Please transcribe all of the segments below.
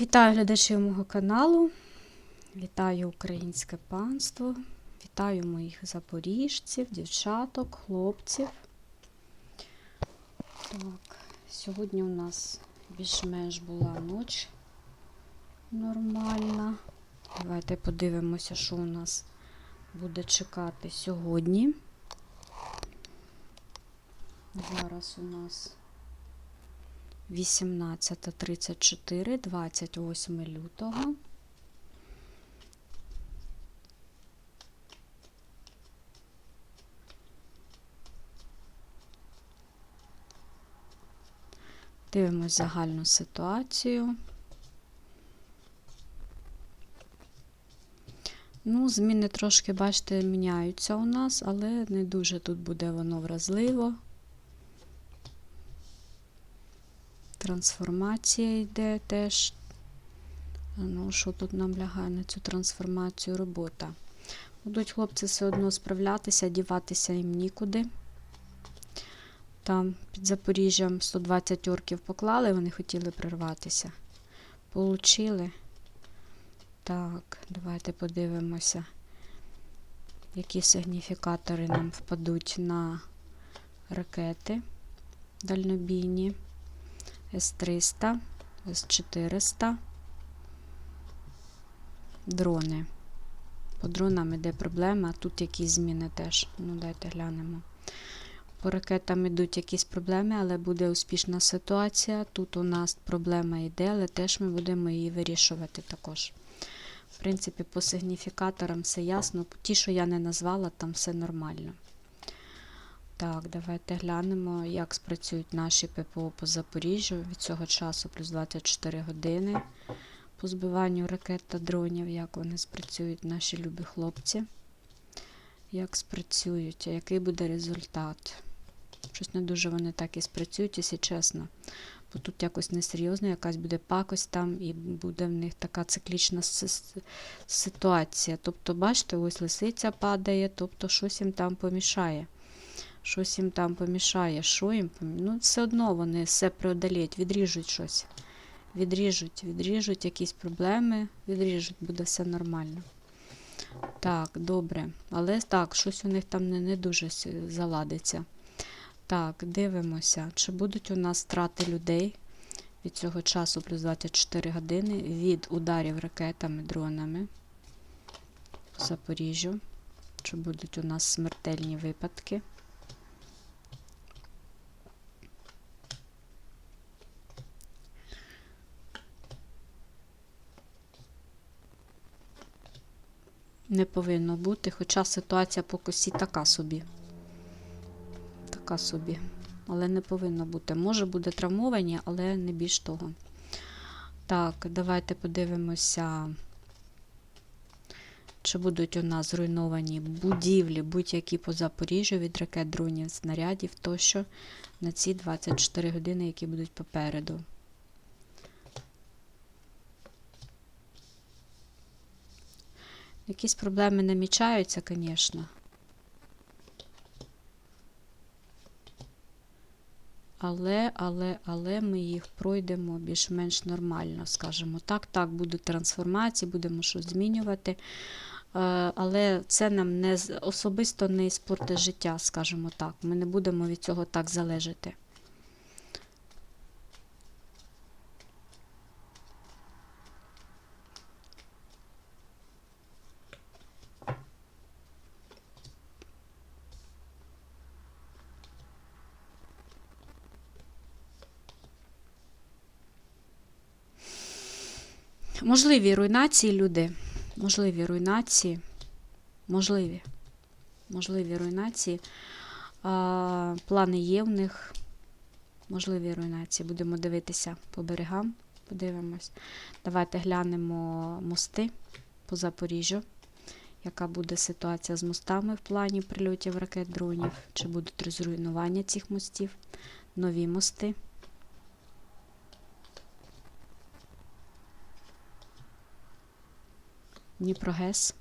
Вітаю глядачів мого каналу, вітаю українське панство, вітаю моїх запоріжців, дівчаток, хлопців. Так, сьогодні у нас більш-менш була ніч нормальна. Давайте подивимося, що у нас буде чекати сьогодні. Зараз у нас 18.34, 28 лютого. Дивимось загальну ситуацію. Ну, зміни трошки, бачите, міняються у нас, але не дуже тут буде воно вразливо. Трансформація йде теж. Ну, що тут нам лягає на цю трансформацію робота? Будуть хлопці все одно справлятися, діватися їм нікуди. Там під Запоріжжям 120 орків поклали, вони хотіли прорватися. Получили. Так, давайте подивимося, які сигніфікатори нам впадуть на ракети дальнобійні. С-300, С-400. Дрони. По дронам іде проблема, тут якісь зміни теж. Ну, дайте глянемо. По ракетам йдуть якісь проблеми, але буде успішна ситуація. Тут у нас проблема йде, але теж ми будемо її вирішувати також. В принципі, по сигніфікаторам все ясно. Ті, що я не назвала, там все нормально. Так, давайте глянемо, як спрацюють наші ППО по Запоріжжю від цього часу, плюс 24 години по збиванню ракет та дронів, як вони спрацюють, наші любі хлопці. Як спрацюють, а який буде результат? Щось не дуже вони так і спрацюють, якщо чесно. Бо тут якось несерйозно, якась буде пакость там, і буде в них така циклічна ситуація. Тобто, бачите, ось лисиця падає, тобто щось їм там помішає щось їм там помішає, що їм помішає. Ну, все одно вони все преодоліють, відріжуть щось. Відріжуть, відріжуть якісь проблеми, відріжуть, буде все нормально. Так, добре. Але так, щось у них там не, не дуже заладиться. Так, дивимося, чи будуть у нас страти людей від цього часу плюс 24 години від ударів ракетами, дронами по Запоріжжю. Чи будуть у нас смертельні випадки? Не повинно бути, хоча ситуація по косі така собі. Така собі. Але не повинно бути. Може буде травмовані, але не більш того. Так, давайте подивимося, чи будуть у нас зруйновані будівлі, будь-які по Запоріжжю від ракет, дронів, снарядів тощо на ці 24 години, які будуть попереду. Якісь проблеми намічаються, звісно. Але, але, але ми їх пройдемо більш-менш нормально, скажімо так. Так, будуть трансформації, будемо щось змінювати. Е, але це нам не особисто не іспортить життя, скажімо так. Ми не будемо від цього так залежати. Можливі руйнації, люди. Можливі руйнації. Можливі. Можливі руйнації. А, Плани є в них. Можливі руйнації. Будемо дивитися по берегам. Подивимось. Давайте глянемо мости по Запоріжжю. Яка буде ситуація з мостами в плані прильотів ракет дронів? Чи будуть розруйнування цих мостів? Нові мости. Дніпрогес.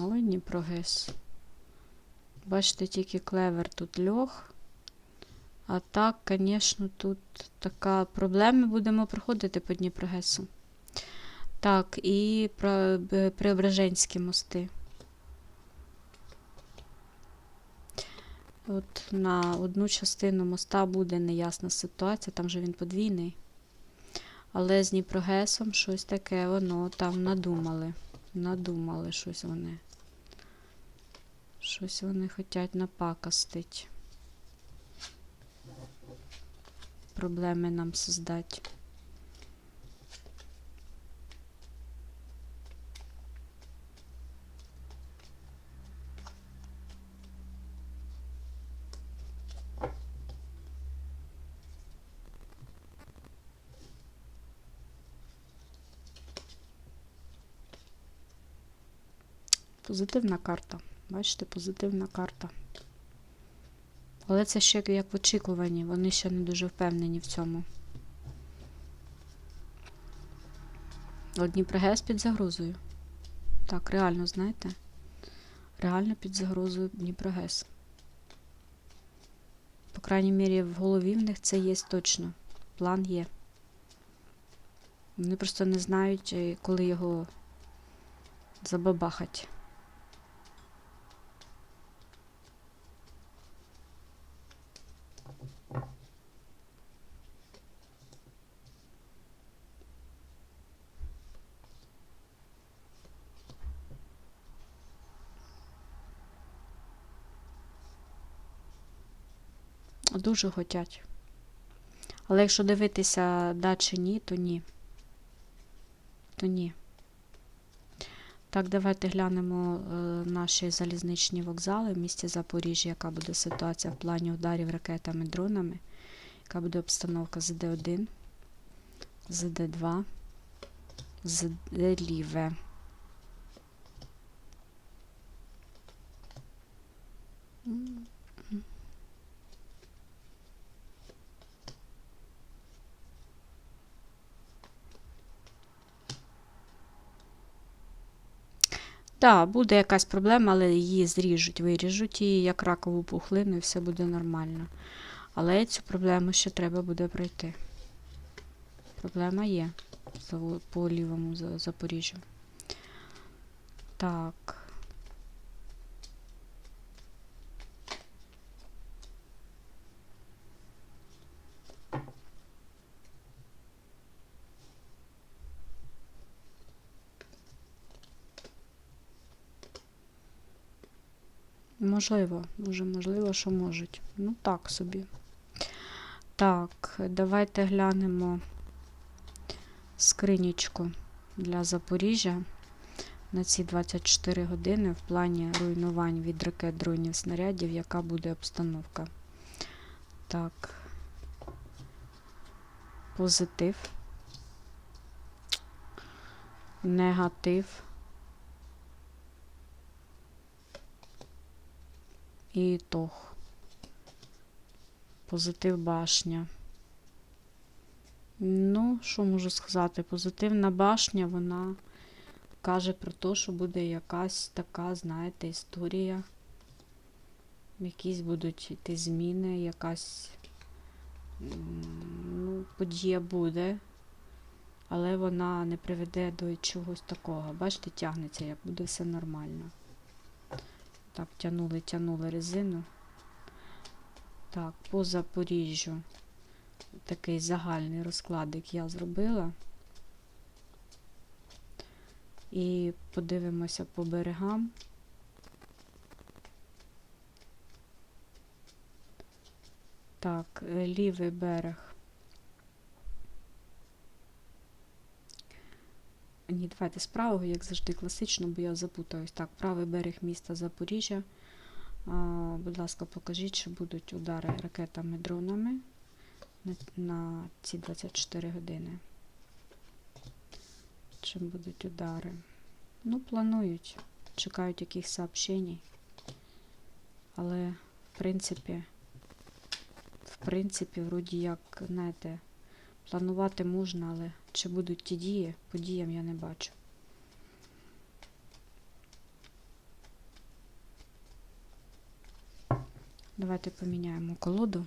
Ой, Дніпрогес. Бачите, тільки клевер тут льох. А так, звісно, тут така проблема будемо проходити по Дніпрогесу. Так, і про Преображенські мости. От на одну частину моста буде неясна ситуація, там же він подвійний. Але з Дніпрогесом щось таке воно там надумали. Надумали щось вони. Щось вони хочуть напакостить. Проблеми нам создати. Позитивна карта. Бачите, позитивна карта. Але це ще як в очікуванні, вони ще не дуже впевнені в цьому. От Дніпрогес під загрозою. Так, реально, знаєте? Реально під загрозою Дніпрогес. По крайній мірі, в голові в них це є точно. План є. Вони просто не знають, е, коли його забабахать. Дуже хотять. Але якщо дивитися да чи ні, то ні. То ні. Так, давайте глянемо е, наші залізничні вокзали в місті Запоріжжя, яка буде ситуація в плані ударів ракетами, дронами, яка буде обстановка з Д1, з Д2, з Ліве. Так, буде якась проблема, але її зріжуть, виріжуть і як ракову пухлину, і все буде нормально. Але цю проблему ще треба буде пройти. Проблема є по лівому Запоріжжю. Так. Можливо, дуже можливо, що можуть. Ну так собі. Так, давайте глянемо скринічку для Запоріжжя на ці 24 години в плані руйнувань від ракет дронів снарядів, яка буде обстановка. Так. Позитив. Негатив. І ітог. Позитив башня. Ну, що можу сказати? Позитивна башня, вона каже про те, що буде якась така, знаєте, історія. Якісь будуть йти зміни, якась ну, подія буде, але вона не приведе до чогось такого. Бачите, тягнеться, як буде все нормально. Так, тянули, тянули резину. Так, по Запоріжжю такий загальний розкладик я зробила. І подивимося по берегам. Так, лівий берег. Ні, давайте з правого, як завжди, класично, бо я запутаюсь. Так, правий берег міста Запоріжжя. А, будь ласка, покажіть, що будуть удари ракетами, дронами на, на ці 24 години. Чим будуть удари? Ну, планують. Чекають якихось сообщень. Але, в принципі, в принципі, вроді як, знаєте, Планувати можна, але чи будуть ті дії, по діям я не бачу. Давайте поміняємо колоду.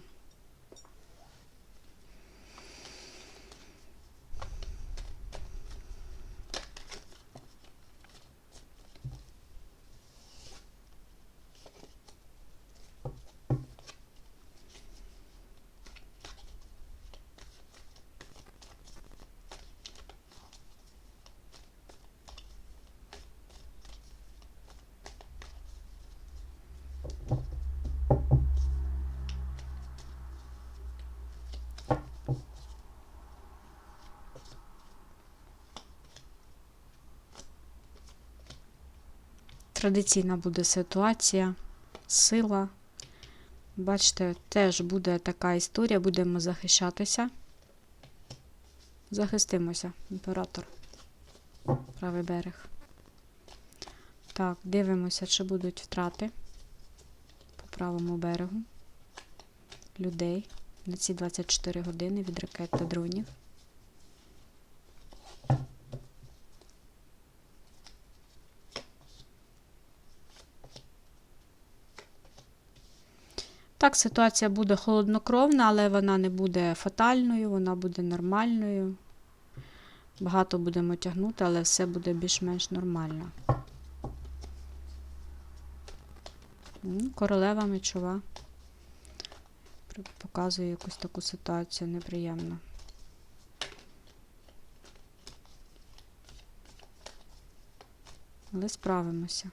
Традиційна буде ситуація, сила. Бачите, теж буде така історія, будемо захищатися. Захистимося, імператор. Правий берег. Так, дивимося, чи будуть втрати по правому берегу людей на ці 24 години від ракет та дронів. Так, ситуація буде холоднокровна, але вона не буде фатальною, вона буде нормальною. Багато будемо тягнути, але все буде більш-менш нормально. Королева мечова. Показує якусь таку ситуацію неприємну. Але справимося.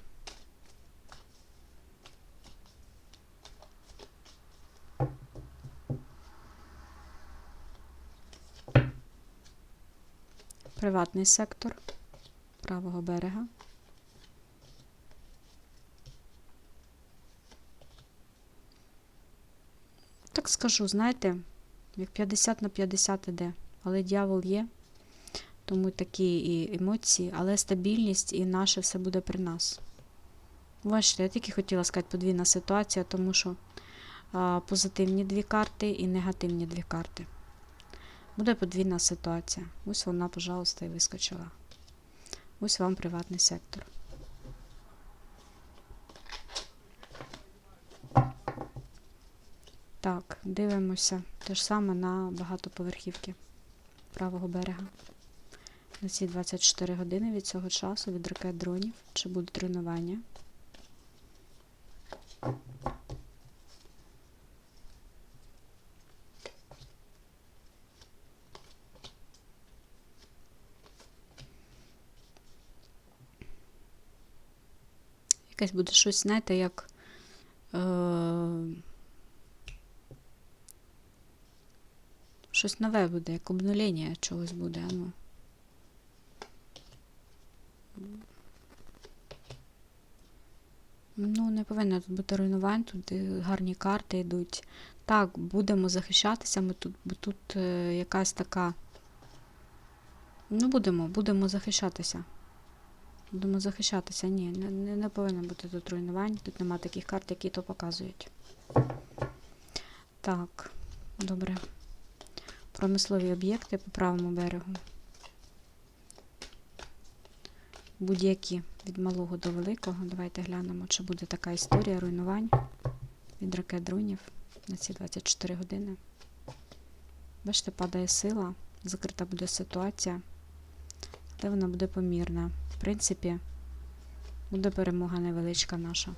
Приватний сектор правого берега. Так скажу, знаєте, як 50 на 50 іде, але дьявол є, тому такі і емоції, але стабільність і наше все буде при нас. Бачите, я тільки хотіла сказати подвійна ситуація, тому що а, позитивні дві карти і негативні дві карти. Буде подвійна ситуація. Ось вона, пожалуйста, і вискочила. Ось вам приватний сектор. Так, дивимося те ж саме на багатоповерхівки правого берега. На ці 24 години від цього часу від ракет дронів. Чи будуть руйнування? Якесь буде щось, знаєте, як. Е- щось нове буде, як обнулення чогось буде. Ну. Ну, не повинно тут бути руйнувань, тут е, гарні карти йдуть. Так, будемо захищатися, ми тут, бо тут е, якась така. Ну, будемо, будемо захищатися. Будемо захищатися. Ні, не, не, повинно бути тут руйнувань. Тут нема таких карт, які то показують. Так, добре. Промислові об'єкти по правому берегу. Будь-які від малого до великого. Давайте глянемо, чи буде така історія руйнувань від ракет дронів на ці 24 години. Бачите, падає сила, закрита буде ситуація, але вона буде помірна. В принципі, буде перемога невеличка наша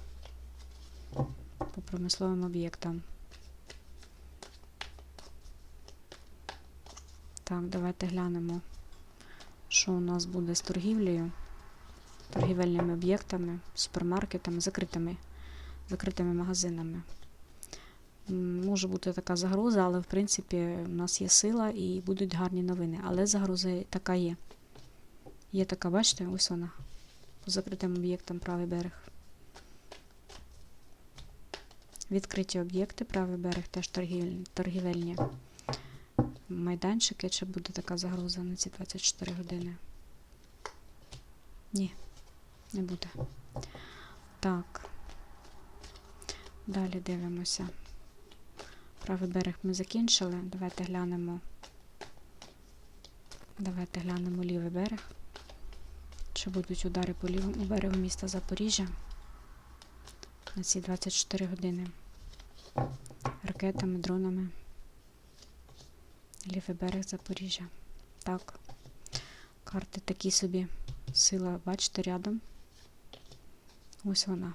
по промисловим об'єктам. Так, давайте глянемо, що у нас буде з торгівлею, торгівельними об'єктами, супермаркетами, закритими, закритими магазинами. Може бути така загроза, але в принципі у нас є сила і будуть гарні новини. Але загроза така є. Є така, бачите, ось вона. По закритим об'єктам правий берег. Відкриті об'єкти, правий берег теж торгівельні. торгівельні майданчики, чи буде така загроза на ці 24 години? Ні, не буде. Так. Далі дивимося. Правий берег ми закінчили. Давайте глянемо. Давайте глянемо лівий берег. Чи будуть удари по лівому берегу міста Запоріжжя на ці 24 години? ракетами, дронами. Лівий берег Запоріжжя. Так. Карти такі собі. Сила, бачите, рядом. Ось вона.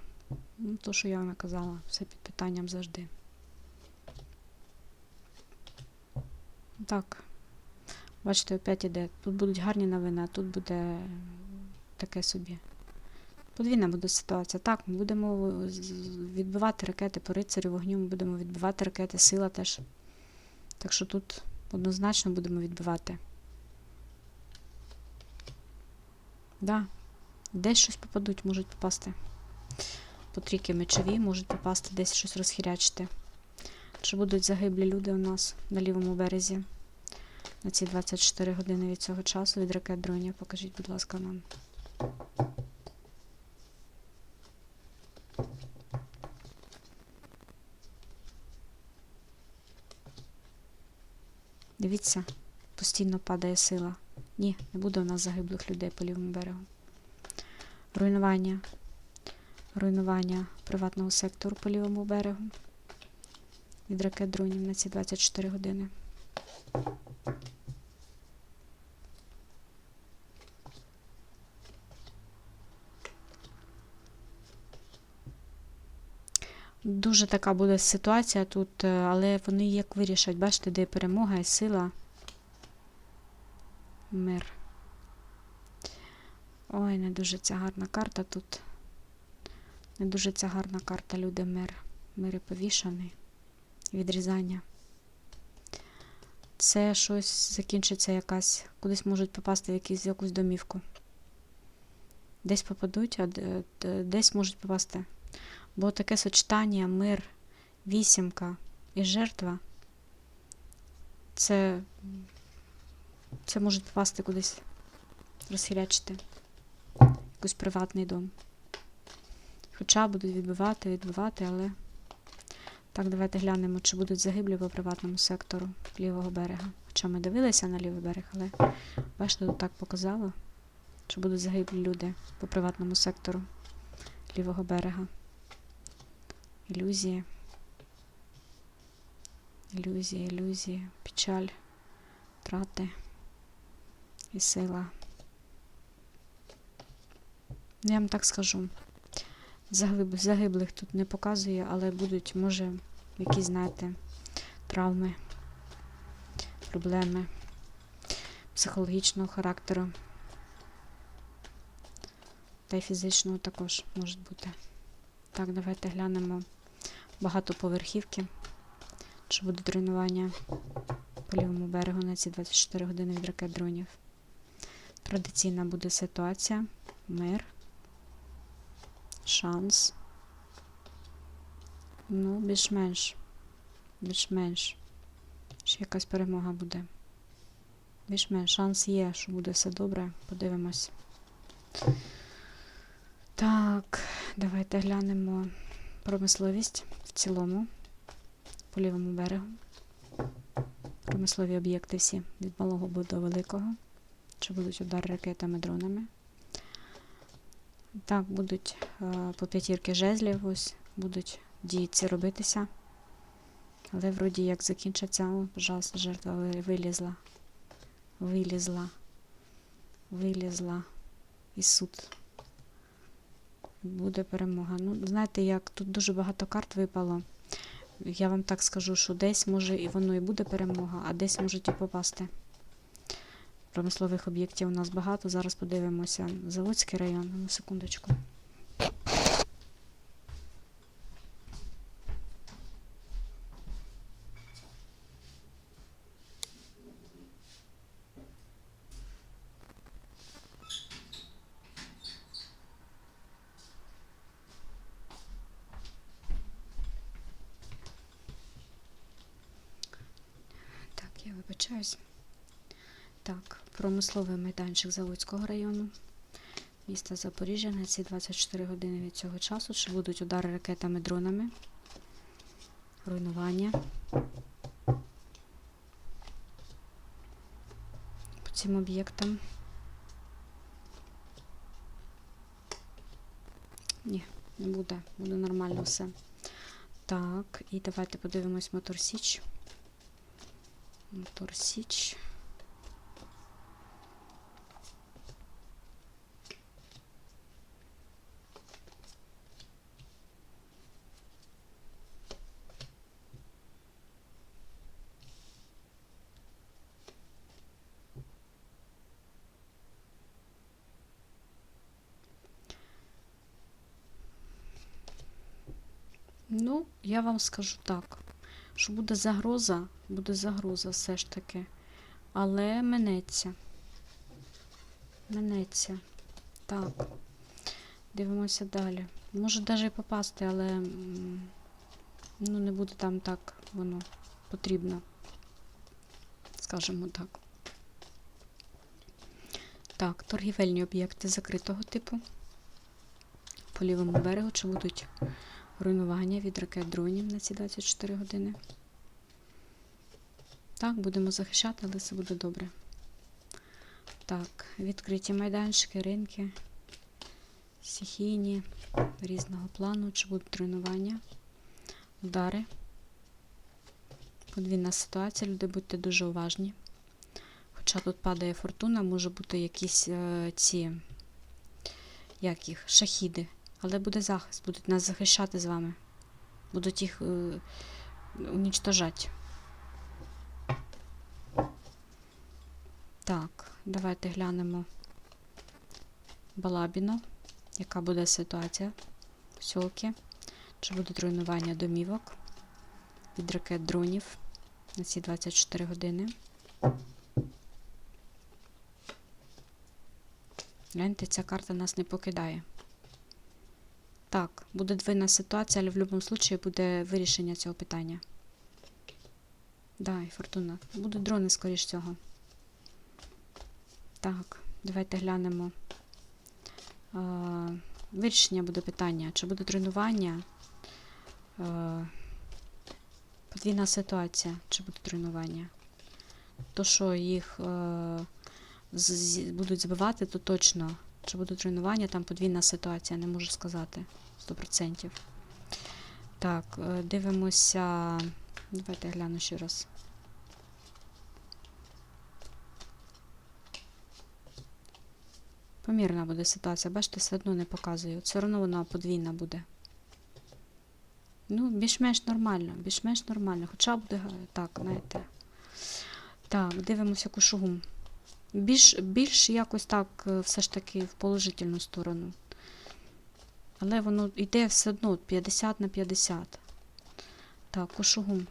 Ну, то, що я вам казала, все під питанням завжди. Так. Бачите, опять іде. Тут будуть гарні новини, а тут буде таке собі. Подвійна буде ситуація. Так, ми будемо відбивати ракети по рицарю вогню, ми будемо відбивати ракети, сила теж. Так що тут однозначно будемо відбивати. Да. Десь щось попадуть, можуть попасти. По трійки мечові можуть попасти, десь щось розхірячити. Чи будуть загиблі люди у нас на лівому березі на ці 24 години від цього часу від ракет дронів? Покажіть, будь ласка, нам. Дивіться, постійно падає сила. Ні, не буде у нас загиблих людей по лівому берегу. Руйнування. Руйнування приватного сектору по лівому берегу. Від ракет дронів на ці 24 години. Дуже така буде ситуація тут, е, але вони як вирішать, бачите, де перемога і сила. Мир. Ой, не дуже ця гарна карта тут. Не дуже ця гарна карта, люди, мир. Мир і повішаний. Відрізання. Це щось закінчиться якась. Кудись можуть попасти в якісь, якусь домівку. Десь попадуть, а де- десь можуть попасти. Бо таке сочетання, мир, вісімка і жертва. Це, це можуть попасти кудись, розхилячити якийсь приватний дом. Хоча будуть відбивати, відбивати, але. Так, давайте глянемо, чи будуть загиблі по приватному сектору лівого берега. Хоча ми дивилися на лівий берег, але бачите, тут так показало, чи будуть загиблі люди по приватному сектору лівого берега. Ілюзії. Ілюзії, ілюзії, печаль, втрати і сила. Я вам так скажу. Загиб- Загиблих тут не показує, але будуть, може, якісь, знаєте, травми, проблеми психологічного характеру. Та й фізичного також можуть бути. Так, давайте глянемо багатоповерхівки. Чи будуть руйнування по лівому берегу на ці 24 години від ракет дронів. Традиційна буде ситуація. Мир. Шанс. Ну, більш-менш. Більш-менш. Ще якась перемога буде. Більш-менш шанс є, що буде все добре. Подивимось. Так, давайте глянемо промисловість в цілому по лівому берегу. Промислові об'єкти всі від малого до великого. Чи будуть удари ракетами, дронами. Так, будуть е, по п'ятірки жезлів, ось будуть дії ці робитися. Але вроді як закінчаться, о, пожалуйста, жертва вилізла. Вилізла. Вилізла. І суд. Буде перемога. Ну, знаєте, як тут дуже багато карт випало. Я вам так скажу, що десь може і воно і буде перемога, а десь можуть і попасти. Промислових об'єктів у нас багато. Зараз подивимося. Заводський район. Ну, секундочку. Так, я вибачаюсь. Так, промисловий майданчик Заводського району. Міста Запоріжжя на ці 24 години від цього часу. Чи будуть удари ракетами, дронами? Руйнування. По цим об'єктам. Ні, не буде. Буде нормально все. Так, і давайте подивимось Мотор Січ. Мотор Січ. Ну, я вам скажу так, що буде загроза, буде загроза все ж таки. Але минеться. Минеться. Так. Дивимося далі. Може навіть і попасти, але ну, не буде там так воно потрібно. Скажімо так. Так, торгівельні об'єкти закритого типу. По лівому берегу чи будуть руйнування від ракет дронів на ці 24 години. Так, будемо захищати, але все буде добре. Так, відкриті майданчики, ринки, стихійні, різного плану, чи будуть тренування, удари. Подвійна ситуація, люди будьте дуже уважні. Хоча тут падає фортуна, може бути якісь е, ці, як їх, шахіди. Але буде захист, будуть нас захищати з вами. Будуть їх е, унічтожати. Так, давайте глянемо Балабіно. Яка буде ситуація в сьолки? Чи будуть руйнування домівок від ракет дронів на ці 24 години? Гляньте, ця карта нас не покидає. Так, буде двойна ситуація, але в будь-якому випадку буде вирішення цього питання. Да, і фортуна. Будуть дрони, скоріш цього. Так, давайте глянемо. А, вирішення буде питання. Чи буде тренування? А, подвійна ситуація, чи буде тренування? То, що їх з, будуть збивати, то точно. Чи буде тренування, там подвійна ситуація, не можу сказати. 100%. Так, е, дивимося. Давайте гляну ще раз. Помірна буде ситуація, бачите, все одно не показую. Все одно вона подвійна буде. Ну, більш-менш нормально, більш-менш нормально. Хоча буде так, знаєте. Так, дивимося кушугум. Більш, більш якось так, е, все ж таки, в положительну сторону. Але воно йде все одно 50 на 50. Так, кошугум.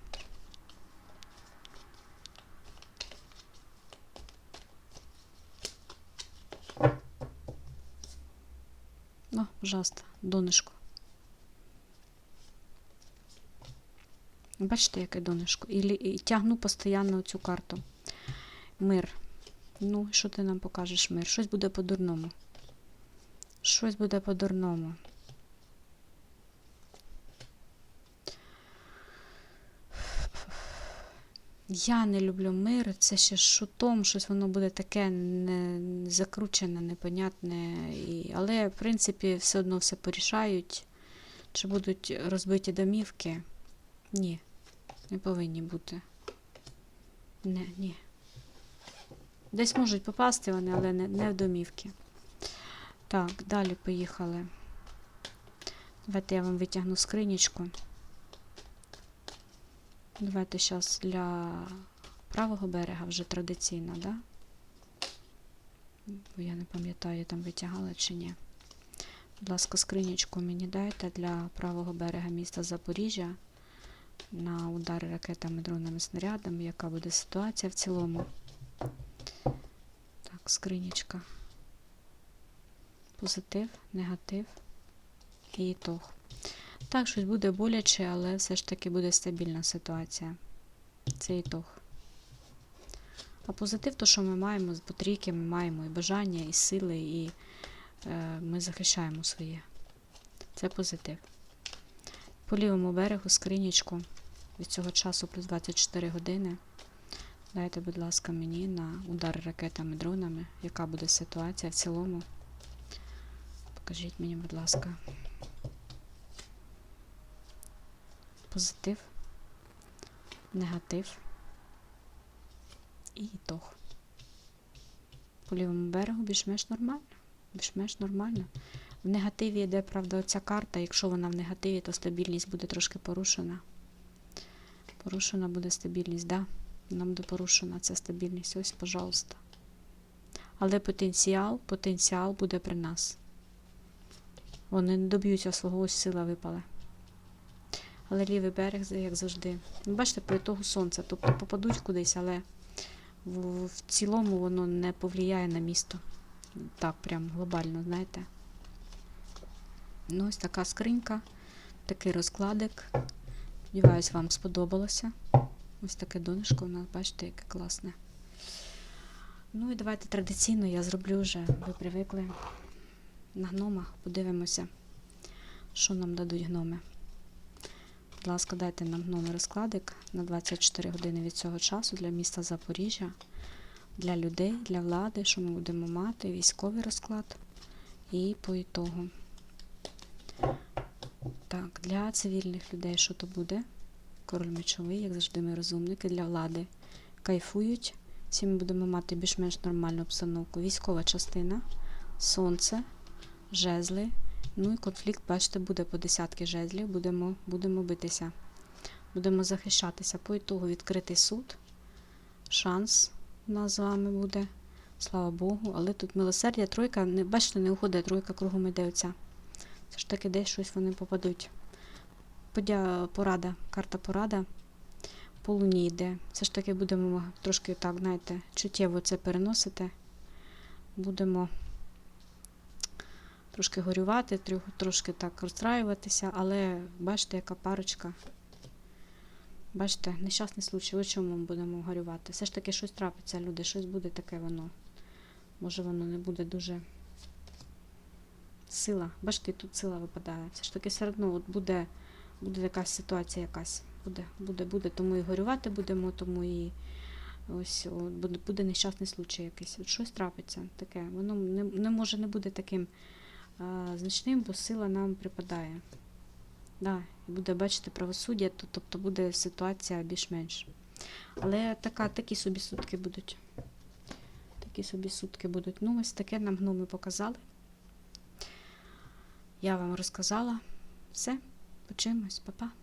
О, пожалуйста, донышко. Бачите, яке донышко? І, і тягну постійно цю карту. Мир. Ну, що ти нам покажеш мир? Щось буде по-дурному. Щось буде по-дурному. Я не люблю мир, це ще шутом, щось воно буде таке не, закручене, непонятне. І, Але, в принципі, все одно все порішають. Чи будуть розбиті домівки? Ні, не повинні бути. Не, ні. Десь можуть попасти вони, але не, не в домівки. Так, далі поїхали. Давайте я вам витягну скринічку. Давайте зараз для правого берега вже традиційно, да? Бо я не пам'ятаю, там витягала чи ні. Будь ласка, скринічку мені дайте для правого берега міста Запоріжжя на удари ракетами, дронами, снарядами. Яка буде ситуація в цілому? Так, скринічка. Позитив, негатив і ітог. Так, щось буде боляче, але все ж таки буде стабільна ситуація. Це ітог. А позитив, то, що ми маємо з потрійки, ми маємо і бажання, і сили, і е, ми захищаємо своє. Це позитив. По лівому берегу скринічку від цього часу плюс 24 години. Дайте, будь ласка, мені на удар ракетами, дронами, яка буде ситуація в цілому. Покажіть мені, будь ласка. Позитив, негатив і ітог. По лівому берегу більш-менш нормально. Більш-менш нормально. В негативі йде, правда, оця карта. Якщо вона в негативі, то стабільність буде трошки порушена. Порушена буде стабільність, да? Нам буде порушена ця стабільність. Ось, пожалуйста. Але потенціал, потенціал буде при нас. Вони не доб'ються свого ось сила випала. Але лівий берег, як завжди. Ну, Бачите, по ітогу сонця. Тобто попадуть кудись, але в, в цілому воно не повлияє на місто. Так, прям глобально, знаєте. Ну, ось така скринька, такий розкладик. Сподіваюсь, вам сподобалося. Ось таке донышко у нас, бачите, яке класне. Ну і давайте традиційно я зроблю вже, ви привикли на гномах, подивимося, що нам дадуть гноми. Будь ласка, дайте нам гноми розкладик на 24 години від цього часу для міста Запоріжжя, для людей, для влади, що ми будемо мати, військовий розклад і по ітогу. Так, для цивільних людей що то буде? Король мечовий, як завжди, ми розумники, для влади кайфують. Всі ми будемо мати більш-менш нормальну обстановку. Військова частина, сонце, жезли. Ну і конфлікт, бачите, буде по десятки жезлів. Будемо, будемо битися. Будемо захищатися. По ітогу відкритий суд. Шанс у нас з вами буде. Слава Богу. Але тут милосердя, тройка, не, бачите, не уходить, тройка кругом іде оця. Все ж таки десь щось вони попадуть. Подя, порада, карта порада. По луні йде. Все ж таки будемо трошки так, знаєте, чуттєво це переносити. Будемо трошки горювати, трошки так розстраюватися, але бачите, яка парочка. Бачите, нещасний случай, о чому ми будемо горювати. Все ж таки щось трапиться, люди, щось буде таке воно. Може воно не буде дуже сила. Бачите, тут сила випадає. Все ж таки все одно от буде, буде якась ситуація якась. Буде, буде, буде, тому і горювати будемо, тому і ось от, буде, буде нещасний случай якийсь. От щось трапиться таке. Воно не, не може не буде таким значним, бо сила нам припадає. Да, і буде, бачити правосуддя, то, тобто буде ситуація більш-менш. Але така, такі собі сутки будуть. Такі собі сутки будуть. Ну, ось таке нам гноми показали. Я вам розказала. Все, почимось, па-па.